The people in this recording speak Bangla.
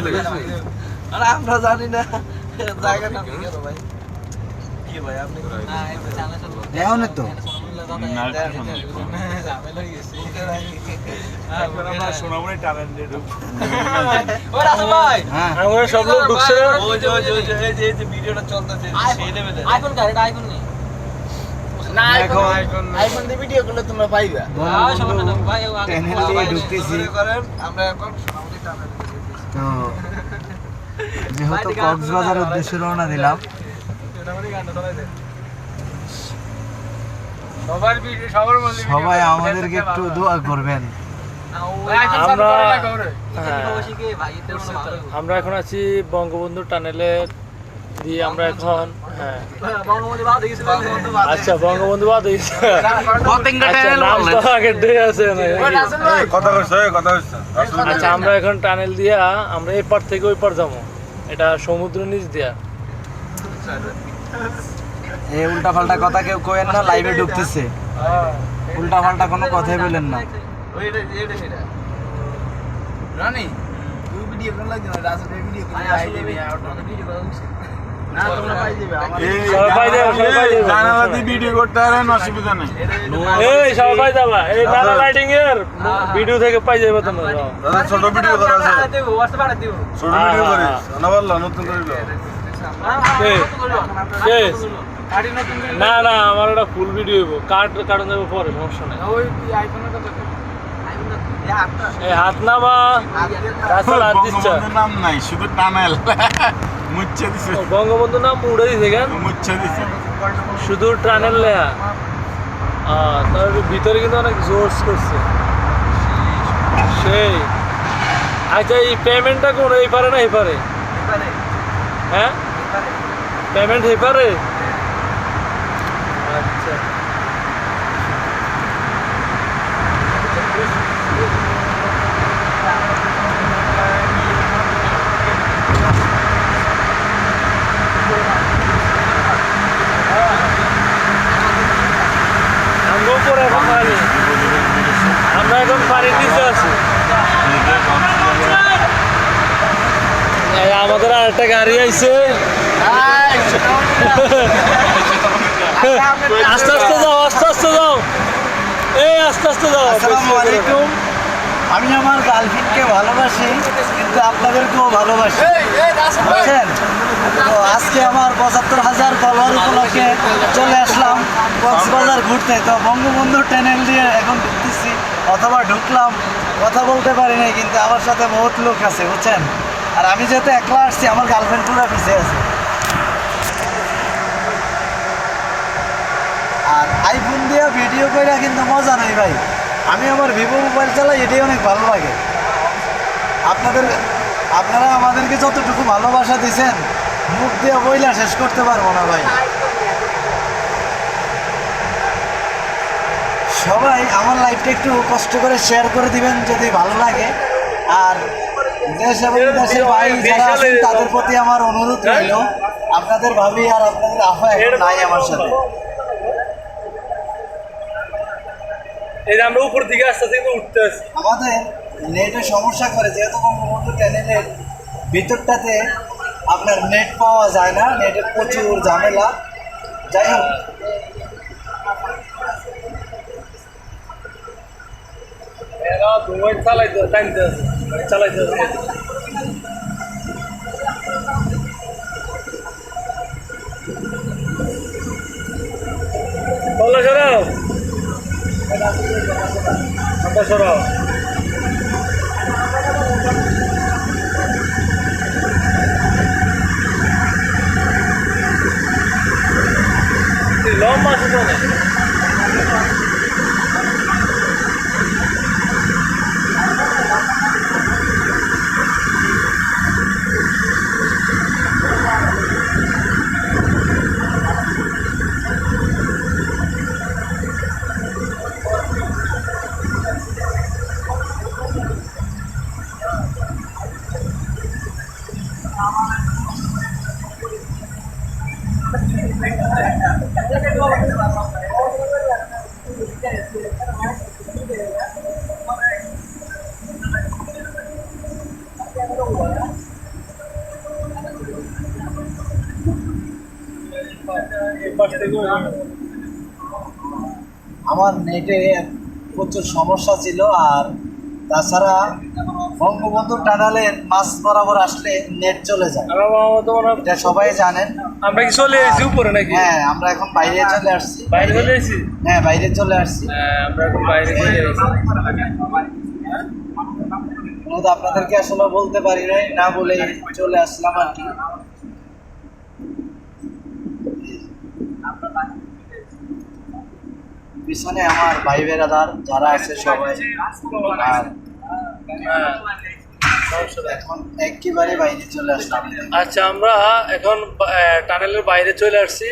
আরে আমরা জানি না। জায়গার নাম ভাই? কি ভাই আপনি এখন তো সোনামণি হ্যাঁ আমরা সব লোক ঢুকছে ওই যে ওই যে ওই যে এই যে এই যে ভিডিওটা চলতেছে সেই লেভেলে আইফোন কার এটা আইফোন নেই না এখন আইফোন দিয়ে ভিডিও করলে তোমরা পাইবা। বন্ধু সমস্যা ভাই ও আগে চ্যানেল দিয়ে ঢুকতেছি আমরা এখন টানেল তো যেহেতু কক্সবাজার উদ্দেশ্যে রওনা দিলাম। সবাই আমাদেরকে একটু দোয়া করবেন। আমরা হ্যাঁ, আমরা এখন আছি বঙ্গবন্ধু টানেলের দিয়ে আমরা এখন হ্যাঁ। আচ্ছা বঙ্গবন্ধু বাদ হয়েছে আচ্ছা আচ্ছা আমরা এখন টানেল দিয়া আমরা এই পার থেকে ওই পার যাব। এটা সমুদ্র নিচ দিয়া। এই উল্টা পাল্টা কথা কেউ কয়েন না লাইভে ঢুকতেছে। উল্টা পাল্টা কোনো কথাই বলেন না। রানি তুই ভিডিও কোন না রাসেল ভিডিও করে আই দেবে না তোমরা পাই যাবে আমার সবাই পাই যাবে সবাই পাই যাবে জানালা দিয়ে ভিডিও করতে পারেন অসুবিধা নেই। এই সবাই পাই যাবা। এই নানা লাইটিং এর ভিডিও থেকে পাই যাবে তোমরা। ছোট ভিডিও করা আছে দেব হোয়াটসঅ্যাপে দেব। ছোট ভিডিও করিস। না নতুন? না না আমার একটা ফুল ভিডিও হইব। কাট কাটন যাবে পরে সমস্যা নাই। ওই আইফোনের কথা এই হাত না বা হাত দিচ্ছা। নাম নাই শুধু টানেল। মুচ্ছে দিছে বঙ্গবন্ধু নাম উড়ে দিছে কেন? মুচ্ছে দিছে শুধু টানেল লেহা তার ভিতরে কিন্তু অনেক জোরস করছে। সেই। আচ্ছা এই পেমেন্টটা কোন এই পারে না এই পারে? হ্যাঁ? পেমেন্ট এই পারে? আচ্ছা। আমরা এখন পানির নিচে আছি। আমাদের আর একটা গাড়ি আইছে। আস্তে আস্তে যাও, আস্তে আস্তে যাও। এই, আস্তে আস্তে যাও। আসসালামু আলাইকুম। আমি আমার গার্লফ্রেন্ডকে ভালোবাসি কিন্তু আপনাদেরকেও ভালোবাসি। বুঝছেন? তো আজকে আমার পঁচাত্তর হাজার ফলোয়ার উপলক্ষে চলে আসলাম কক্সবাজার ঘুরতে। তো বঙ্গবন্ধু চ্যানেল দিয়ে এখন ঢুকতেছি অথবা ঢুকলাম কথা বলতে পারি নাই কিন্তু আমার সাথে বহুত লোক আছে বুঝছেন? আর আমি যেহেতু একলা আসছি আমার গার্লফ্রেন্ড পুরো পিছিয়ে আছে। আর আইফোন দিয়ে ভিডিও করে কিন্তু মজা নাই ভাই। আমি আমার ভিভো মোবাইল চালাই, এটাই অনেক ভালো লাগে। আপনাদের, আপনারা আমাদেরকে যতটুকু ভালোবাসা দিছেন মুখ দিয়ে বইলা শেষ করতে পারব না ভাই। সবাই আমার লাইফটা একটু কষ্ট করে শেয়ার করে দিবেন যদি ভালো লাগে। আর দেশ এবং দেশের বাইরে যারা আছেন, তাদের প্রতি আমার অনুরোধ রইল। আপনাদের ভাবি আর আপনাদের আফা নাই আমার সাথে। এই যে আমরা উপর দিকে আস্তে আস্তে কিন্তু উঠতে আসি আমাদের নেটে সমস্যা করে যেহেতু বঙ্গবন্ধু চ্যানেলের ভিতরটাতে আপনার নেট পাওয়া যায় না নেটের প্রচুর ঝামেলা। যাই হোক। চালাইতে টাইমতে আছে চালাইতে আছে বলো সরাও আচ্ছা সরাও আমার নেটে প্রচুর সমস্যা ছিল আর তাছাড়া বঙ্গবন্ধু টানালের মাছ বরাবর আসলে নেট চলে যায়। এটা সবাই জানেন। আমরা কি চলে এসেছি উপরে নাকি? হ্যাঁ আমরা এখন বাইরে চলে আসছি। বাইরে চলে এসেছি? হ্যাঁ বাইরে চলে আসছি। হ্যাঁ আমরা এখন বাইরে চলে এসেছি। আপনাদেরকে আসলে বলতে পারি নাই না বলে চলে আসলাম আর কি। পিছনে আমার ভাই বেড়াদার যারা আছে সবাই। আর একেবারে বাইরে চলে আসলাম আচ্ছা আমরা এখন টানেলের বাইরে চলে আসছি।